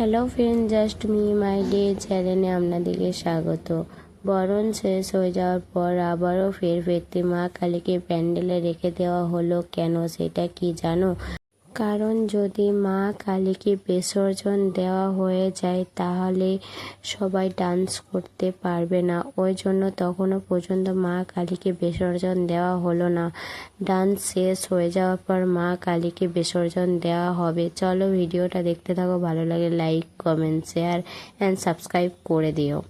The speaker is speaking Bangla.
Hello friend just me my day চ্যানেলে আপনাদেরকে স্বাগত। বরণ শেষ হয়ে যাওয়ার পর আবারও ফের ফেরতে মা কালীকে প্যান্ডেলে রেখে দেওয়া হলো। কেন সেটা কি জানো? কারণ যদি মা কালীকে বিসর্জন দেওয়া হয়ে যায়, তাহলে সবাই ডান্স করতে পারবে না। ওই জন্য তখনও পর্যন্ত মা কালীকে বিসর্জন দেওয়া হলো না। ডান্স শেষ হয়ে যাওয়ার পর মা কালীকে বিসর্জন দেওয়া হবে। চলো ভিডিওটা দেখতে থাকো, ভালো লাগে like comment share and subscribe করে দিও।